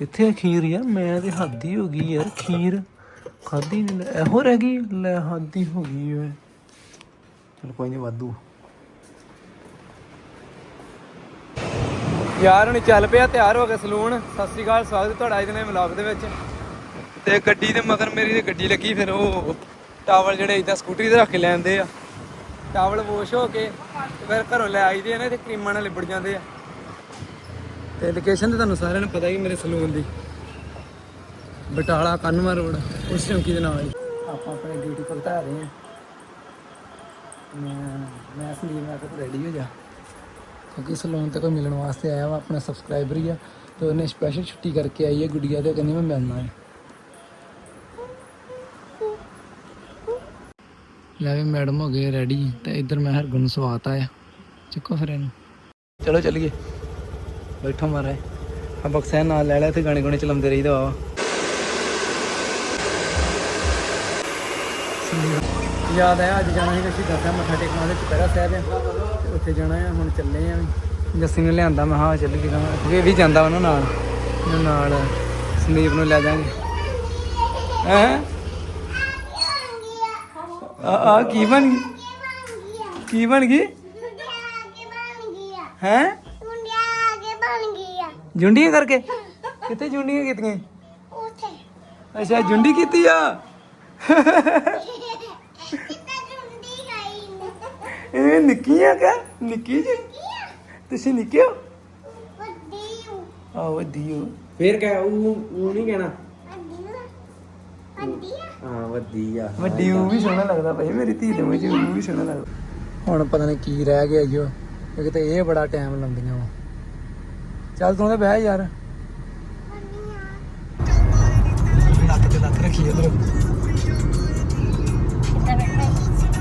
ਕਿੱਥੇ ਖੀਰ ਯਾਰ? ਮੈਂ ਤੇ ਹੱਦ ਹੀ ਹੋ ਗਈ ਯਾਰ, ਖੀਰ। ਖਾਦੀ ਨਹੀਂ ਲੈ ਇਹੋ ਰਹਿ ਗਈ? ਲੈ ਹੱਦ ਹੀ ਹੋ ਗਈ ਓਏ। ਚਲ ਕੋਈ ਨਹੀਂ ਵਾਧੂ। ਯਾਰ, ਹੁਣ ਚੱਲ ਪਿਆ, ਤਿਆਰ ਹੋ ਕੇ ਸਲੂਨ। ਸਤਿ ਸ੍ਰੀ ਅਕਾਲ, ਸਵਾਗਤ ਤੁਹਾਡਾ ਅੱਜ ਦੇ ਵਲੌਗ ਦੇ ਵਿੱਚ। ਤੇ ਗੱਡੀ ਦੇ ਮਗਰ ਮੇਰੀ ਤੇ ਗੱਡੀ ਲੱਗੀ, ਫਿਰ ਉਹ ਟਾਵਲ ਜਿਹੜੇ ਇਦਾਂ ਸਕੂਟਰੀ ਤੇ ਰੱਖ ਕੇ ਲੈਂਦੇ ਆ। ਟਾਵਲ ਵਾਸ਼ ਹੋ ਕੇ, ਫਿਰ ਘਰੋਂ ਲੈ ਆਈਦੇ ਆ ਨੇ, ਤੇ ਕਰੀਮਾਂ ਨਾਲ ਲਿਬੜ ਜਾਂਦੇ ਆ। ਤੇ ਲੋਕੇਸ਼ਨ ਤੇ ਤੁਹਾਨੂੰ ਸਾਰਿਆਂ ਨੂੰ ਪਤਾ ਹੀ ਮੇਰੇ ਸਲੂਨ ਦੀ। ਬਟਾਲਾ ਕੰਨਵਾ ਰੋਡ ਉਸ ਚੌਂਕੀ ਦੇ ਨਾਲ ਆਪਾਂ ਆਪਣੀ ਡਿਊਟੀ ਭੁਗਤਾ ਰਹੇ ਹਾਂ। ਮੈਂ ਮੈਂ ਸੰਦੀਪ ਨਾਲ ਤੇ ਰੈਡੀ ਹੋ ਜਾ। ਕਿਉਂਕਿ ਸਲੂਨ ਤੇ ਕੋਈ ਮਿਲਣ ਵਾਸਤੇ ਆਇਆ ਵਾ ਆਪਣਾ ਸਬਸਕ੍ਰਾਈਬਰ ਹੀ ਆ ਤੇ ਉਹਨੇ ਸਪੈਸ਼ਲ ਛੁੱਟੀ ਕਰਕੇ ਆਈ ਹੈ ਗੁੱਡੀਆ ਤੇ ਕਹਿੰਦੀ ਮੈਂ ਮਿਲਣਾ ਹੈ। ਲੈ ਵੀ ਮੈਡਮ ਹੋ ਗਏ ਰੈਡੀ ਤੇ ਇੱਧਰ ਮੈਂ ਹਰਗੁਣ ਨੂੰ ਸਵਾਤਾ ਆ। ਚੁੱਕੋ ਫਿਰ ਇਹਨੂੰ। ਚਲੋ ਚੱਲੀਏ। ਬੈਠੋ ਮਾਰੇ। ਆ ਬਕਸਾ ਨਾਲ ਲੈ ਲਿਆ ਤੇ ਗਾਣੇ ਗੁਣੇ ਚਲਾਉਂਦੇ ਰਹੀਦਾ ਵਾ। ਯਾਦ ਆਇਆ ਅੱਜ ਜਾਣਾ ਸੀ ਅਸੀਂ ਦੱਸਿਆ ਮੱਥਾ ਟੇਕਣ ਵਾਲੇ ਚੁਪਹਿਰਾ ਸਾਹਿਬ ਆ। ਤੇ ਉੱਥੇ ਜਾਣਾ ਆ ਹੁਣ ਚੱਲੇ ਆ ਜੱਸੀ ਨੇ ਲਿਆਂਦਾ ਮੈਂ ਹਾਂ ਚੱਲ ਗਿਆ ਇਹ ਵੀ ਜਾਂਦਾ ਉਹਨਾਂ ਨਾਲ। ਇਹਨਾਂ ਨਾਲ ਸੰਦੀਪ ਨੂੰ ਲੈ ਜਾਾਂਗੇ ਹੈ? ਆ ਆ ਕੀ ਬਣ ਗਈ? ਕੀ ਬਣ ਗਈ? ਹੈ? ਜੁੰਡੀਆਂ ਕਰਕੇ? ਕਿੱਥੇ ਜੁੰਡੀਆਂ ਕੀਤੀਆਂ? ਅੱਛਾ ਜੁੰਡੀ ਕੀਤੀ ਆ? ਇਹ ਨਿੱਕੀਆਂ ਕਾ ਨਿੱਕੀ ਜੀ? ਤੁਸੀਂ ਨਿੱਕੇ ਹੋ? ਆ ਵਧੀਆ ਫੇਰ ਕਹਿ ਉਹ ਉਹ ਨਹੀਂ ਕਹਿਣਾ। ਹਾਂ ਵਧੀਆ ਵੱਡੀ ਉਹ ਵੀ ਸੋਹਣਾ ਲੱਗਦਾ ਭਾਈ ਮੇਰੀ ਧੀ ਦੇ ਵਿੱਚ ਉਹ ਵੀ ਸੋਹਣਾ ਲੱਗਦਾ। ਹੁਣ ਪਤਾ ਨਹੀਂ ਕੀ ਰਹਿ ਗਿਆ ਜੋ ਇੱਕ ਤੇ ਇਹ ਬੜਾ ਟਾਈਮ ਲੰਦੀਆਂ ਵਾ। ਚੱਲ ਤੂੰ ਤਾਂ ਬਹਿ ਯਾਰ। ਲੱਤ ਤੇ ਲੱਤ ਰੱਖੀ ਉਧਰ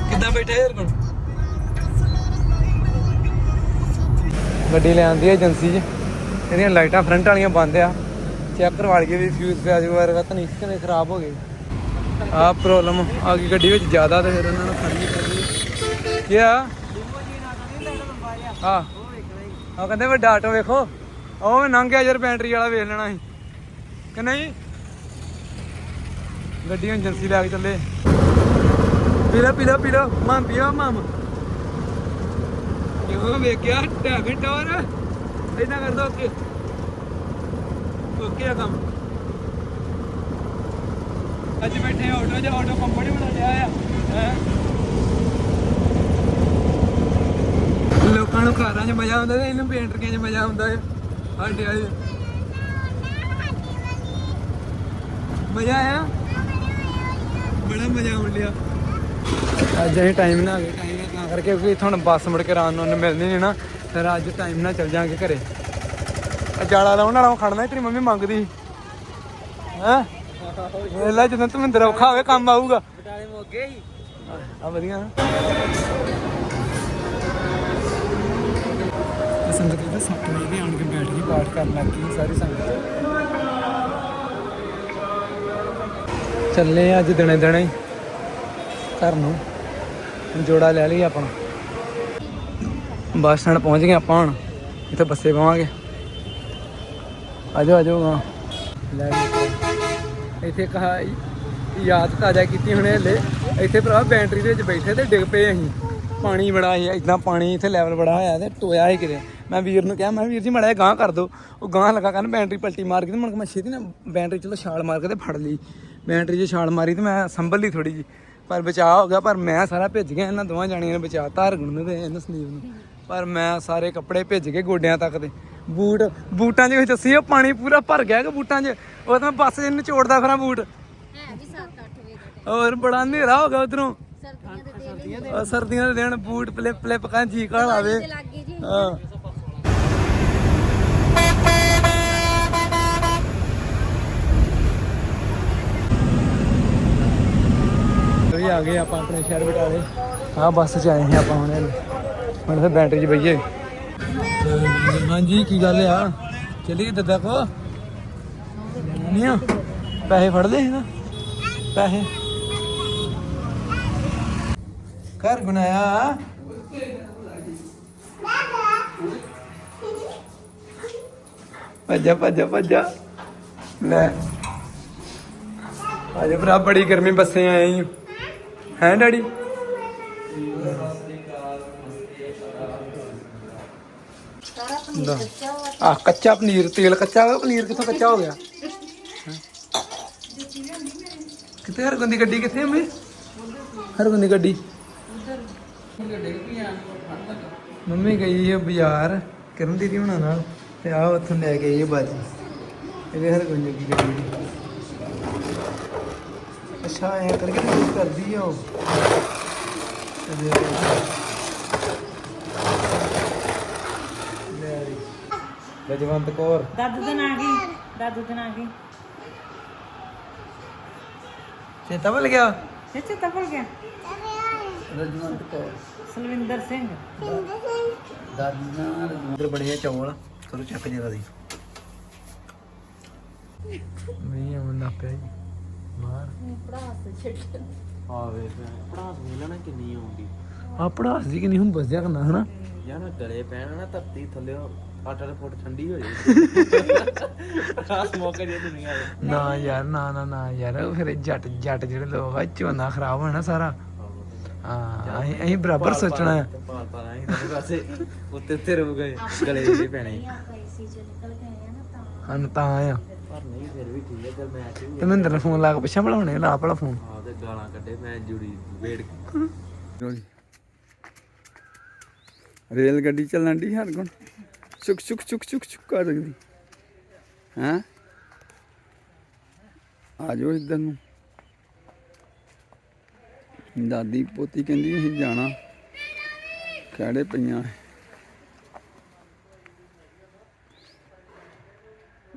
ਕਿੱਦਾਂ ਬੈਠਾ ਯਾਰ ਕੋਲ? ਗੱਡੀ ਲੈ ਆਂਦੀ ਹੈ ਏਜੰਸੀ 'ਚ। ਇਹਦੀਆਂ ਲਾਈਟਾਂ ਫਰੰਟ ਵਾਲੀਆਂ ਬੰਦ ਆ। ਚੈੱਕ ਕਰਵਾ ਲਈਏ ਵੀ ਫਿਊਜ਼ ਪਿਆ ਜੂ ਵਰਗਾ ਤਾਂ ਨਹੀਂ ਕਿਵੇਂ ਖਰਾਬ ਹੋ ਗਏ। ਆ ਪ੍ਰੋਬਲਮ ਆ ਗਈ ਗੱਡੀ ਵਿੱਚ ਜ਼ਿਆਦਾ ਤੇ ਫਿਰ ਉਹਨਾਂ ਨੂੰ ਖੜਨੀ ਪੈਂਦੀ ਕੀ ਆ? ਹਾਂ। ਆ ਕਹਿੰਦੇ ਵੱਡਾ ਆਟੋ ਵੇਖੋ। ਉਹ ਮੈਂ ਯਾਰ ਬੈਟਰੀ ਵਾਲਾ ਵੇਖ ਲੈਣਾ ਸੀ। ਕਿ ਨਹੀਂ? ਗੱਡੀ ਏਜੰਸੀ ਲੈ ਕੇ ਚੱਲੇ। ਪੀਲਾ ਪੀਲਾ ਪੀਲਾ ਮਾਂ ਪੀਆ ਮਾਮ ਇਹੋ ਵੇਖਿਆ? ਟੈਗ ਟੋਰ। ਇਦਾਂ ਕਰਦਾ ਓਕੇ। ਓਕੇ ਆ ਕੰਮ। ਅੱਜ ਬੈਠੇ ਆਟੋ 'ਚ ਆਟੋ ਕੰਫਰਟੇਬਲ ਹੋ ਆ ਹੈ? ਲੋਕਾਂ ਨੂੰ ਘਰਾਂ 'ਚ ਮਜ਼ਾ ਆਉਂਦਾ ਤੇ ਇਹਨੂੰ ਪੇਂਟਰੀਆਂ 'ਚ ਮਜ਼ਾ ਆਉਂਦਾ ਹੈ? ਸਾਡੇ ਵਾਲੇ ਮਜ਼ਾ ਆਇਆ? ਬੜਾ ਮਜ਼ਾ ਆਉਣ ਲਿਆ ਅੱਜ ਅਸੀਂ ਟਾਈਮ ਨਾਲ ਆ ਗਏ ਟਾਈਮ ਤਾਂ ਕਰਕੇ ਇੱਥੋਂ ਹੁਣ ਬੱਸ ਮੁੜ ਕੇ ਰਾਤ ਨੂੰ ਉਹਨੂੰ ਮਿਲਣੀ ਨਹੀਂ ਨਾ ਫਿਰ ਅੱਜ ਟਾਈਮ ਨਾਲ ਚੱਲ ਜਾਾਂਗੇ ਘਰੇ। ਜਾਲਾ ਲਾਉਣ ਵਾਲਾ ਖੜਨਾ ਤੇਰੀ ਮੰਮੀ ਮੰਗਦੀ ਹੈਂ? ਵੇਲਾ ਜਦੋਂ ਧਮਿੰਦਰ ਔਖਾ ਹੋਵੇ ਕੰਮ ਆਊਗਾ। ਬਟਾਲੇ ਮੋਗੇ ਹੀ ਆ ਵਧੀਆ ਤੇ ਸੰਗਤ ਇਹਦਾ ਸੱਤ ਵਜੇ ਦੇ ਆਣ ਕੇ ਪਾਠ ਕਰਨ ਲੱਗ ਸਾਰੀ ਸੰਗਤ? ਚੱਲੇ ਆ ਅੱਜ ਦਿਨੇ ਦਿਨੇ ਘਰ ਨੂੰ। ਜੋੜਾ ਲੈ ਲਈ ਆਪਣਾ ਬੱਸ ਸਟੈਂਡ ਪਹੁੰਚ ਗਏ ਆਪਾਂ ਹੁਣ, ਇੱਥੇ ਬੱਸੇ ਪਾਵਾਂਗੇ। ਆਜੋ ਆਜੋ ਹਾਂ ਲੈ ਇੱਥੇ ਕਹਾ ਯਾਦ ਤਾਜ਼ਾ ਕੀਤੀ ਹੁਣੇ ਹਲੇ। ਇੱਥੇ ਭਰਾ ਬੈਂਟਰੀ ਦੇ ਵਿੱਚ ਬੈਠੇ ਤੇ ਡਿੱਗ ਪਏ ਅਸੀਂ। ਪਾਣੀ ਬੜਾ ਸੀ ਇਦਾਂ ਪਾਣੀ ਇੱਥੇ ਲੈਵਲ ਬੜਾ ਹੋਇਆ ਤੇ ਟੋਇਆ ਹੀ ਕਿਤੇ। ਮੈਂ ਵੀਰ ਨੂੰ ਕਿਹਾ ਮੈਂ ਵੀਰ ਜੀ ਮੜਾ ਗਾਂ ਕਰ ਦੋ ਉਹ ਗਾਂ ਲਗਾ ਕਰਨ ਬੈਂਟਰੀ ਪਲਟੀ ਮਾਰ ਕੇ ਤੇ ਮੁੜ ਕੇ ਮੈਂ ਛੇਤੀ ਨਾ ਬੈਂਟਰੀ ਚਲੋ ਛਾਲ ਮਾਰ ਕੇ ਤੇ ਫੜ ਲਈ। ਬੈਂਟਰੀ 'ਚ ਛਾਲ ਮਾਰੀ ਤੇ ਮੈਂ ਸੰਭਲ ਲਈ ਥੋੜੀ ਜੀ ਪਰ ਬਚਾਅ ਹੋ ਗਿਆ ਪਰ ਮੈਂ ਸਾਰਾ ਭਿੱਜ ਗਿਆ ਇਹਨਾਂ ਦੋਵਾਂ ਜਾਣੀਆਂ ਨੇ ਬਚਾਅ। ਧਾਰਗੁਣ ਨੂੰ ਤੇ ਇਹਨੂੰ ਸੰਦੀਪ ਨੂੰ। ਪਰ ਮੈਂ ਸਾਰੇ ਕੱਪੜੇ ਭਿੱਜ ਗਏ ਗੋਡਿਆਂ ਤੱਕ ਦੇ। ਬੂਟ ਬੂਟਾਂ 'ਚ ਵਿੱਚ ਦੱਸੀ ਉਹ ਪਾਣੀ ਪੂਰਾ ਭਰ ਗਿਆ ਕਿ ਬੂਟਾਂ 'ਚ। ਉਹ ਤਾਂ ਮੈਂ ਬੱਸ 'ਚ ਨਿਚੋੜਦਾ ਫਿਰਾਂ ਬੂਟ। ਹੈ ਵੀ 7-8 ਵਜੇ ਦਾ ਹੋਰ ਬੜਾ ਹਨੇਰਾ ਹੋ ਗਿਆ ਉਧਰੋਂ। ਸਰਦੀਆਂ ਦੇ ਦਿਨ ਸਰਦੀਆਂ ਦੇ ਦਿਨ ਬੂਟ ਪਲੇ ਪਲੇ ਪਕਾਂ ਜੀ ਕਾਲ ਆਵੇ। ਹਾਂ। ਵੀ ਆ ਗਏ ਆਪਾਂ ਆਪਣੇ ਸ਼ਹਿਰ ਬਟਾਲੇ। ਆ ਬੱਸ 'ਚ ਆਏ ਹਾਂ ਆਪਾਂ ਹੁਣ। ਹੁਣ ਫਿਰ ਬੈਟਰੀ 'ਚ ਬਈਏ। ਹਾਂਜੀ, ਕੀ ਗੱਲ ਆ? ਚਲੀ ਦੱਦਾ ਕੋ? ਨਹੀਂ ਪੈਸੇ ਫੜ ਲਏ ਸੀ ਨਾ? ਪੈਸੇ। ਘਰ ਗੁਨਾਇਆ ਭੱਜਾ ਭੱਜਾ ਭੱਜਾ। ਲੈ। ਅਜੇ ਭਰਾ ਬੜੀ ਗਰਮੀ ਬੱਸੇ ਆਏ ਹਾਂ ਹੈ ਡੈਡੀ? ਆ ਕੱਚਾ ਪਨੀਰ ਤੇਲ ਕੱਚਾ ਪਨੀਰ ਕਿੱਥੋਂ ਕੱਚਾ ਹੋ ਗਿਆ? ਕਿੱਥੇ ਹਰਗੁੰਦੀ ਗੱਡੀ ਕਿੱਥੇ ਮੈਂ ਹਰਗੁੰਦੀ ਗੱਡੀ। ਮੰਮੀ ਗਈ ਹੈ ਬਾਜ਼ਾਰ ਕਰਨ ਦੀਦੀ ਹੁਣਾਂ ਨਾਲ ਤੇ ਆ ਉੱਥੋਂ ਲੈ ਕੇ ਆਈ ਹੈ ਬਾਜੀ। ਇਹਦੇ ਹਰਗੁੰਦੀ ਗੱਡੀ। ਅੱਛਾ ਇਹ ਕਰਕੇ ਤਾਂ ਕਰਦੀ ਆ ਉਹ। ਰਜਵੰਤ ਕੌਰ। ਦਾਦੂ ਦਾ ਨਾਂ ਕੀ? ਦਾਦੂ ਦਾ ਨਾਂ ਕੀ? ਚੇਤਾ ਭੁੱਲ ਗਿਆ? ਇਹ ਚੇਤਾ ਭੁੱਲ ਗਿਆ। ਰਜਵੰਤ ਕੌਰ। ਸਲਵਿੰਦਰ ਸਿੰਘ। ਦਾਦੀ ਬੜੇ ਆ ਚੌਲ। ਕਰੋ ਚੱਕ ਜਰਾ ਦੀ। ਨਹੀਂ ਆਉਂਦਾ ਪਿਆ ਜੀ ਮਾਰ। ਪੜਾਸ ਛੱਡ ਆਵੇ ਪੜਾਸ ਮਿਲਣਾ ਕਿੰਨੀ ਆਉਂਦੀ। ਆ ਪੜਾਸ ਦੀ ਕਿ ਨਹੀਂ ਹੁਣ ਬਸਿਆ ਕਰਨਾ ਹਨਾ? ਯਾਰ ਨਾ ਗਲੇ ਪੈਣ ਨਾ ਧਰਤੀ ਥੱਲੇ 8-8 ਫੁੱਟ ਠੰਡੀ ਹੋ ਜਾਏ ਪੜਾਸ ਮੌਕੇ ਜੇ ਨਹੀਂ ਆਏ। ਨਾ ਯਾਰ ਨਾ ਨਾ ਨਾ ਯਾਰ ਉਹ ਫਿਰ ਜੱਟ ਜੱਟ ਜਿਹੜੇ ਲੋਕ ਆ ਝੋਨਾ ਖਰਾਬ ਹੋਣਾ ਸਾਰਾ। ਹਾਂ ਅਸੀਂ ਅਸੀਂ ਬਰਾਬਰ ਸੋਚਣਾ ਹੈ। ਪਾਲ ਪਾਲ ਆਈ ਤੇ ਪਾਸੇ ਉੱਤੇ ਉੱਤੇ ਰੁਕ ਗਏ ਗਲੇ ਜਿਹੜੇ ਪੈਣੇ। ਆਪਾਂ ਏਸੀ ਚ ਨਿਕਲ ਕੇ ਆਏ ਆ ਨਾ ਤਾਂ ਹਨ ਤਾਂ ਆ। ਪਰ ਨਹੀਂ ਫਿਰ ਵੀ ਠੀਕ ਹੈ ਚਲ ਮੈਚ ਵੀ ਤੇ ਮਹਿੰਦਰ ਨੇ ਫੋਨ ਲਾ ਕੇ ਪੁੱਛਿਆ ਭਲਾ ਹੁਣੇ ਲਾ ਭਲਾ ਫੋਨ। ਆ ਤੇ ਗਾਲਾਂ ਕੱਢੇ ਮੈਂ ਜੁੜੀ ਵੇੜ ਕੇ। ਰੇਲ ਗੱਡੀ ਚੱਲਣ ਦੀ ਹਰ ਗੁਣ। ਚੁਕ ਚੁਕ ਚੁਕ ਚੁਕ ਚੁਕ ਕਰ ਰਹੀ ਹੈ? ਆ ਜਾਓ ਇੱਧਰ ਨੂੰ। ਦਾਦੀ ਪੋਤੀ ਕਹਿੰਦੀ ਅਸੀਂ ਜਾਣਾ। ਕਿਹੜੇ ਪਈਆਂ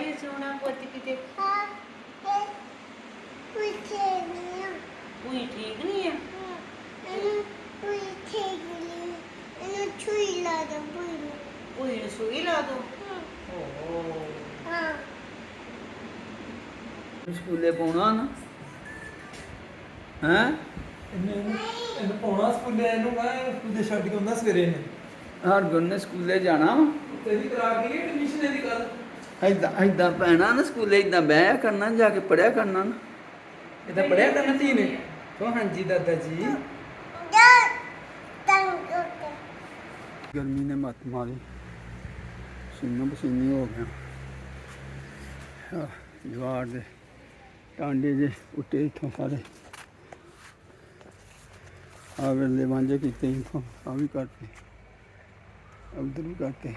ਭਾਈ ਸੋਨਾ ਪੁੱਤ ਕਿਤੇ ਕੋਈ ਠੀਕ ਨਹੀਂ ਆ? ਕੋਈ ਨੂੰ ਸੂਈ ਲਾ ਦੋ। ਸਕੂਲੇ ਪਾਉਣਾ ਨਾ। ਹੈ? ਇਹਨੂੰ ਪਾਉਣਾ ਸਕੂਲੇ ਇਹਨੂੰ ਕਹਾਂ ਸਕੂਲੇ ਛੱਡ ਕੇ ਆਉਂਦਾ ਸਵੇਰੇ ਨੇ ਹਰ ਗੁਣ ਨੇ ਸਕੂਲੇ ਜਾਣਾ ਵਾ। ਤੇਰੀ ਕਰਾ ਕੇ ਐਡਮਿਸ਼ਨ ਇਹਦੀ ਕਰ ਏਦਾਂ ਏਦਾਂ ਪੈਣਾ ਨਾ ਸਕੂਲੇ ਏਦਾਂ ਬਹਿਆ ਕਰਨਾ ਜਾ ਕੇ ਪੜਿਆ ਕਰਨਾ ਨਾ। ਇਹਦਾ ਪੜਿਆ ਕਰਨਾ ਧੀ ਨੇ? ਕੋ ਹਾਂਜੀ ਦਾਦਾ ਜੀ। ਗਰਮੀ ਨੇ ਮੱਤ ਮਾਰੀ। ਸਿੰਨੋ ਪਸੀਨੀ ਹੋ ਗਿਆ। ਜਵਾਰ ਦੇ ਟਾਂਡੇ ਜੇ ਉੱਤੇ ਇੱਥੋਂ ਸਾਰੇ ਆ ਵੇਲੇ ਵਾਂਝੇ ਕੀਤੇ ਇੱਥੋਂ ਆ ਵੀ ਕਰਤੇ। ਉਧਰ ਵੀ ਕਰਤੇ।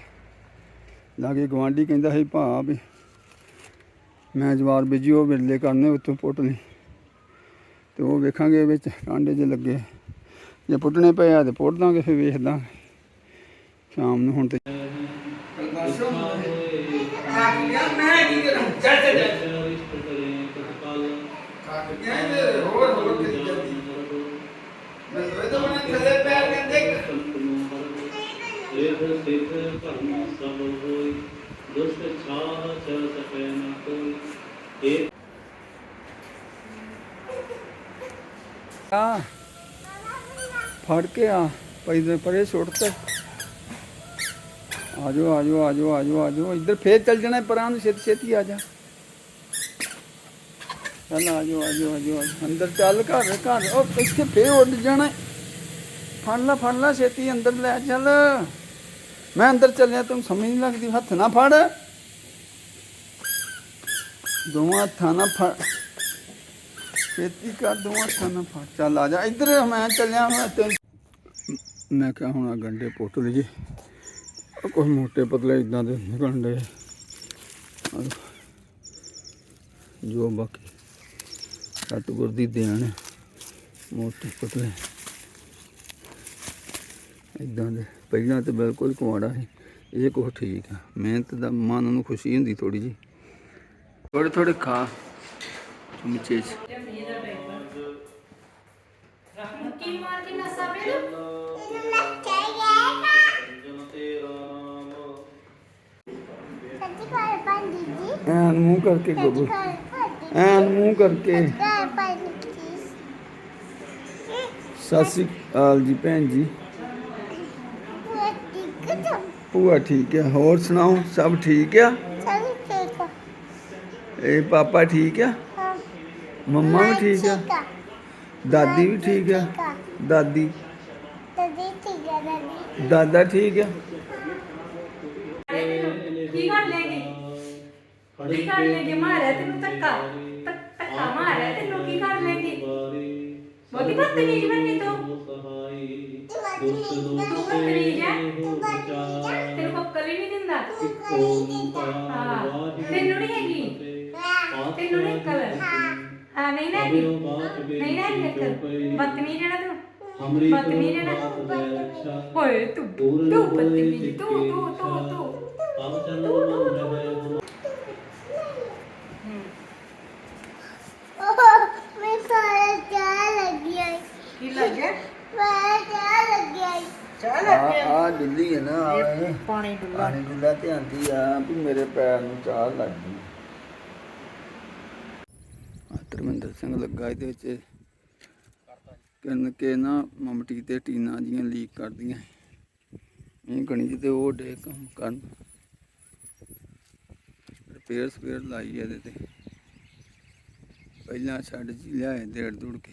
ਲਾਗੇ ਗਵਾਂਢੀ ਕਹਿੰਦਾ ਸੀ ਭਾ ਵੀ ਮੈਂ ਜਵਾਰ ਬੀਜੀ ਉਹ ਵੇਲੇ ਕਰਨੇ ਉੱਤੋਂ ਪੁੱਟ ਲਈ ਤੇ ਉਹ ਵੇਖਾਂਗੇ ਵਿੱਚ ਟਾਂਡੇ ਜੇ ਲੱਗੇ। ਜੇ ਪੁੱਟਣੇ ਪਏ ਆ ਤੇ ਪੁੱਟ ਦਾਂਗੇ ਫਿਰ ਵੇਖਦਾ ਸ਼ਾਮ ਨੂੰ ਹੁਣ ਤੇ ਇਹ ਸਿੱਖ ਭਰਮ ਸਭ ਹੋਈ ਦੁਸ਼ਟ ਛਾਹ ਚ ਸਕੈ ਨ ਕੋਈ। ਇਹ ਆ, ਫੜ ਕੇ ਆ ਪੈਦੇ ਪਰੇ ਸੁੱਟ ਤੇ। ਆਜੋ ਆਜੋ ਆਜੋ ਆਜੋ ਆਜੋ। ਇੱਧਰ ਫੇਰ ਚੱਲ ਜਾਣਾ ਪਰਾਂ ਨੂੰ ਛੇਤੀ ਛੇਤੀ ਆ ਜਾ। ਚੱਲ ਆਜੋ ਆਜੋ ਆਜੋ ਅੰਦਰ ਚੱਲ ਘਰ ਘਰ। ਉਹ ਇੱਥੇ ਫੇਰ ਉੱਡ ਜਾਣਾ ਫੜ ਲਾ ਫੜ ਲਾ, ਛੇਤੀ ਅੰਦਰ ਲੈ ਚੱਲ। ਮੈਂ ਅੰਦਰ ਚੱਲਿਆ, ਤੈਨੂੰ ਸਮਝ ਨਹੀਂ ਲੱਗਦੀ, ਹੱਥ ਨਾ ਫੜ। ਦੋਵਾਂ ਹੱਥਾਂ ਨਾਲ ਫੜ। ਖੇਤੀ ਕਰ, ਦੋਵਾਂ ਹੱਥਾਂ ਨਾਲ ਫੜ। ਚੱਲ ਆ ਜਾ, ਇੱਧਰ ਮੈਂ ਚੱਲਿਆ, ਮੈਂ ਤੇ ਮੈਂ ਕਿਹਾ ਹੁਣ ਆ ਗੰਡੇ ਪੁੱਟ ਲਈਏ। ਕੋਈ ਮੋਟੇ ਪਤਲੇ ਇਦਾਂ ਦੇ ਨਿਕਲਣ ਦੇ ਜੋ ਬਾਕੀ ਸਤਿਗੁਰ ਦੀ ਦੇਣ ਮੋਟੇ ਪਤਲੇ। ਇਦਾਂ ਦੇ। ਪਹਿਲਾਂ ਤੇ ਬਿਲਕੁਲ ਕੁਆੜਾ ਸੀ। ਇਹ ਕੁਛ ਠੀਕ ਆ। ਮਿਹਨਤ ਦਾ ਮਨ ਨੂੰ ਖੁਸ਼ੀ ਹੁੰਦੀ ਥੋੜੀ ਜੀ ਥੋੜੇ ਥੋੜੇ ਖਾ। ਚਮਚੇ ਚ ਮਾਰ ਕੇ ਨਸਾ ਪੇ ਐਨ ਮੂੰਹ ਕਰਕੇ ਗੱਬੂ। ਐਨ ਮੂੰਹ ਕਰਕੇ। ਸਤਿ ਸ੍ਰੀ ਅਕਾਲ ਜੀ ਭੈਣ ਜੀ। ਭੂਆ ਠੀਕ ਹੈ ਹੋਰ ਸੁਣਾਓ ਸਭ ਠੀਕ ਆ? ਇਹ ਪਾਪਾ ਠੀਕ ਆ? ਮੰਮਾ ਵੀ ਠੀਕ ਆ? ਦਾਦੀ ਵੀ ਠੀਕ ਆ? ਦਾਦੀ? ਦਾਦਾ ਠੀਕ ਆ ਕੀ ਕਰ ਲੈਗੇ ਕੀ ਕਰ ਲੈਗੇ ਮਾਰਿਆ ਤੈਨੂੰ ਧੱਕ- ਧੱਕਾ ਮਾਰਿਆ ਤੈਨੂੰ। ਕੀ ਕਰ ਲੈਗੇ ਬਹੁਤੀ ਬਦਤਮੀਜ਼ ਬਣੀ ਤੂੰ। ਤੂੰ ਬਦਤਮੀਜ਼ ਹੈ। ਤੈਨੂੰ ਅਕਲ ਹੀ ਨਹੀਂ ਦਿੰਦਾ। ਹਾਂ ਤੈਨੂੰ ਨਹੀਂ ਹੈਗੀ। ਤੈਨੂੰ ਨਹੀਂ ਅਕਲ ਹਾਂ ਨਹੀਂ ਨਾ ਹੈਗੀ। ਨਹੀਂ ਨਾ ਹੈਗੀ ਅਕਲ। ਬਦਤਮੀਜ਼ ਹੈ ਨਾ ਤੂੰ। ਬਦਤਮੀਜ਼ ਹੈ ਨਾ ਓਏ ਤੂੰ ਤੂੰ ਬਦਤਮੀਜ਼ ਤੂੰ ਤੂੰ ਤੂੰ ਤੂੰ। ਕੀ ਲੱਗ ਚੱਲ ਆ ਆ ਦਿੱਲੀ ਹੈ ਨਾ ਆਏ ਪਾਣੀ ਡੁੱਲਾ। ਪਾਣੀ ਡੁੱਲਾ ਤੇ ਆਂਦੀ ਆ ਵੀ ਮੇਰੇ ਪੈਰ ਨੂੰ ਚਾਹ ਲੱਗ ਗਈ। ਆ ਧਰਮਿੰਦਰ ਸਿੰਘ ਲੱਗਾ ਇਹਦੇ ਵਿੱਚ। ਕਿਨ ਕੇ ਨਾ ਮਮਟੀ ਤੇ ਟੀਨਾ ਜੀਆਂ ਲੀਕ ਕਰਦੀਆਂ। ਇਹ ਗਣੀ ਤੇ ਉਹ ਡੇ ਕੰਮ ਕਰਨ। ਰਿਪੇਅਰ ਸਪੇਅਰ ਲਾਈ ਇਹਦੇ ਤੇ। ਪਹਿਲਾਂ ਛੱਡ ਜੀ ਲਿਆਏ ਦੇੜ ਦੁੜ ਕੇ।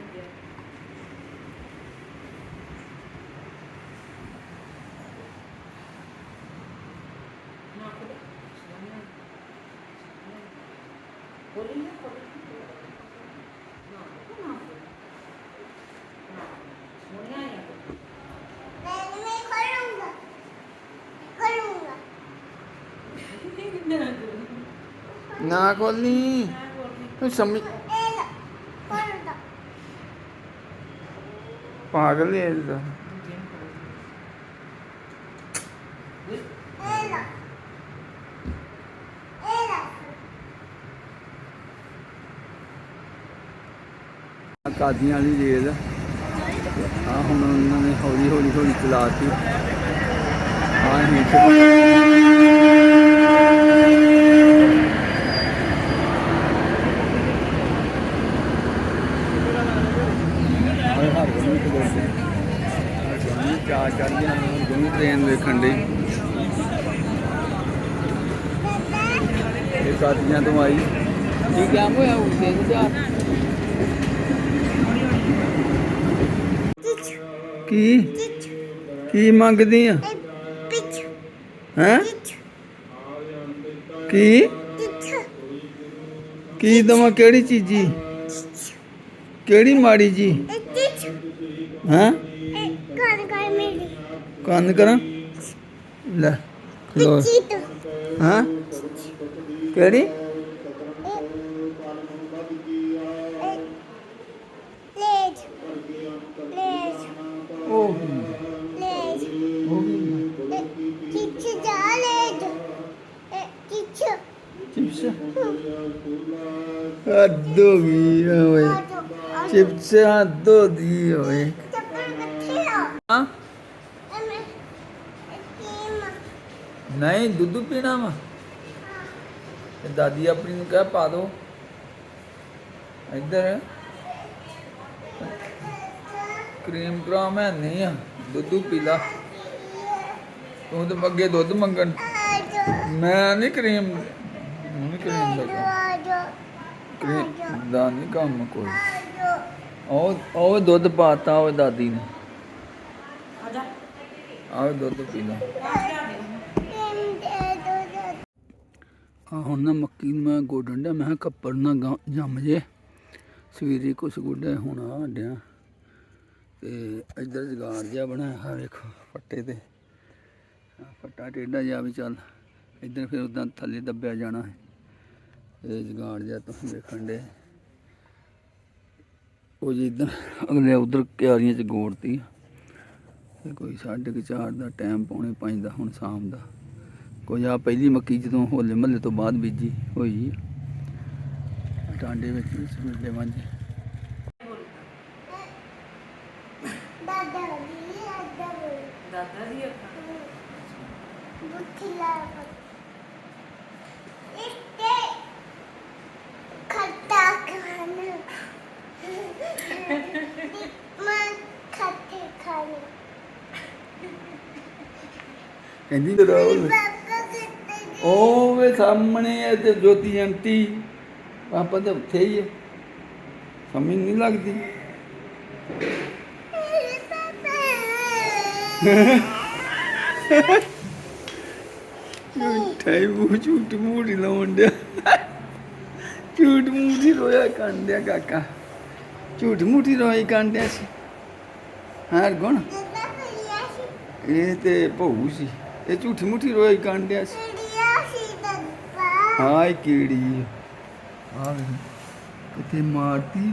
ਨਾ ਖੋਲਨੀ ਤੂੰ ਸਮਝ ਪਾਗਲ ਹੈ ਇਹਦਾ ਕਾਦੀਆਂ ਵਾਲੀ ਰੇਲ। ਆ ਹੁਣ ਉਹਨਾਂ ਨੇ ਹੌਲੀ ਹੌਲੀ ਹੌਲੀ ਚਲਾਤੀ। ਆ ਹੀ ਚਾਰ ਚੜ ਗਿਆ ਦੋਵੇਂ ਟ੍ਰੇਨ ਵੇਖਣ ਦੇ ਇਹ ਸਾਥੀਆਂ ਤੋਂ ਆਈ। ਕੀ ਕੰਮ ਹੋਇਆ ਉਹ ਕੀ? ਕੀ ਮੰਗਦੀ ਆ? ਹੈ? ਕੀ? ਕੀ ਦਵਾਂ? ਕਿਹੜੀ ਚੀਜ਼ੀ? ਕਿਹੜੀ ਮਾੜੀ ਜੀ? ਹਾਂ? ਕੰਨ ਕਰਾਂ? ਲੈ ਖਲੋ ਹਾਂ? ਕਿਹੜੀ? ਉਹ ਉਹ ਚਿਪਸ ਹੱਦੋ ਵੀ ਓਏ। ਚਿਪਸ ਹੱਦੋ ਦੀ ਓਏ। ਨਹੀਂ ਦੁੱਧ ਪੀਣਾ ਵਾ। ਤੇ ਦਾਦੀ ਆਪਣੀ ਨੂੰ ਕਹਿ ਪਾ ਦੋ। ਇੱਧਰ। ਕਰੀਮ ਕਰਾਮ ਹੈ ਨਹੀਂ ਆ। ਦੁੱਧ ਪੀ ਲਾ। ਤੂੰ ਤਾਂ ਅੱਗੇ ਦੁੱਧ ਮੰਗਣ। ਮੈਂ ਨਹੀਂ ਕਰੀਮ ਨਹੀਂ ਕਰੀਮ ਦਾ ਕਰੀਮ ਦਾ ਨਹੀਂ ਕੰਮ ਕੋਈ। ਉਹ ਉਹ ਦੁੱਧ ਪਾਤਾ ਉਹ ਦਾਦੀ ਨੇ। ਆਹ ਦੁੱਧ ਪੀ ਲਾ। ਆ ਹੁਣ ਨਾ ਮੱਕੀ ਨੂੰ ਮੈਂ ਗੋਡਣ ਡਿਆ, ਮੈਂ ਕਿਹਾ ਕੱਪੜ ਨਾ ਗਾਂ- ਜੰਮ ਜੇ। ਸਵੇਰੇ ਕੁਛ ਗੋਡੇ ਹੋਣਾ ਆ ਡਿਆ। ਤੇ ਇੱਧਰ ਜਗਾਰ ਜਿਹਾ ਬਣਾਇਆ ਹੈ ਵੇਖੋ, ਫੱਟੇ ਤੇ। ਫੱਟਾ ਟੇਢਾ ਜਿਹਾ ਵੀ ਚੱਲ, ਇੱਧਰ ਫਿਰ ਉਦਾਂ ਥੱਲੇ ਦੱਬਿਆ ਜਾਣਾ ਹੈ। ਇਹ ਜਗਾੜ ਜਿਹਾ ਤੁਸੀਂ ਵੇਖਣ ਦੇ ਉਹ ਜੀ ਇੱਧਰ, ਅਗਲੇ ਉਧਰ ਕਿਆਰੀਆਂ ਚ ਗੋੜਤੀ। ਤੇ ਕੋਈ ਸਾਢੇ ਕੁ ਚਾਰ ਦਾ ਟਾਈਮ ਪੌਣੇ ਪੰਜ ਦਾ, ਹੁਣ ਸ਼ਾਮ ਦਾ। ਕੋਈ ਆ ਪਹਿਲੀ ਮੱਕੀ ਜਦੋਂ ਹੋਲੇ ਮਹੱਲੇ ਤੋਂ ਬਾਅਦ ਬੀਜੀ ਹੋਈ ਟਾਂਡੇ ਵਿੱਚ ਸਵੇਲੇ ਵਾਂਝੇ ਦਾਦਾ ਦੀ ਅੱਖਾਂ ਇੱਥੇ ਖੱਟਾ ਖਾਣਾ ਮੈਂ ਖੱਟੇ ਖਾਣਾ ਕਹਿੰਦੀ ਤੇ ਉਹ ਵੇ ਸਾਹਮਣੇ ਹੈ ਤੇ ਜੋਤੀ ਆਂਟੀ। ਪਾਪਾ ਤਾਂ ਉੱਥੇ ਹੀ ਹੈ ਸਮਝ ਨਹੀਂ ਲੱਗਦੀ। ਗਏ ਪਾਪਾ ਝੂਠਾਈ ਮੂੰਹ ਝੂਠ ਮੂੰਹ ਨੀ ਲਾਉਣ ਡਿਆ। ਝੂਠ ਮੂਠੀ ਦੀ ਰੋਇਆ ਕੰਡਿਆ ਕਾਕਾ। ਝੂਠ ਮੂਠੀ ਦੀ ਰੋਈ ਕੰਡਿਆ ਸੀ। ਹਰ ਗੁਣ। ਇਹ ਤੇ ਭਊ ਸੀ। ਇਹ ਝੂਠੀ ਮੂਠੀ ਰੋਈ ਕੰਡਿਆ ਸੀ। ਹਾਏ ਕੀੜੀ ਆ? ਵੇ ਕਿੱਥੇ ਮਾਰਤੀ?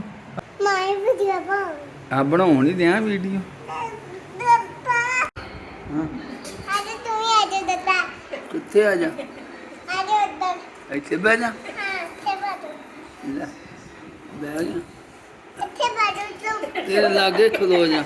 ਮਾਈ ਵੀਡੀਓ ਬਾ ਆ ਬਣਾਉਣ ਹੀ ਦਿਆਂ ਵੀਡੀਓ? ਹਾਂ। ਆਜੇ ਤੂੰ ਹੀ ਆਜੇ ਦਾਦਾ ਕਿੱਥੇ ਆ ਜਾ? ਆਜੇ ਉੱਧਰ। ਇੱਥੇ ਬਹਿ ਜਾ। ਹਾਂ ਇੱਥੇ ਬਾਜੂ ਲੈ ਬਹਿ ਜਾ। ਇੱਥੇ ਬਾਜੂ ਤੂੰ। ਤੇਰੇ ਲਾਗੇ ਖਲੋ ਜਾ।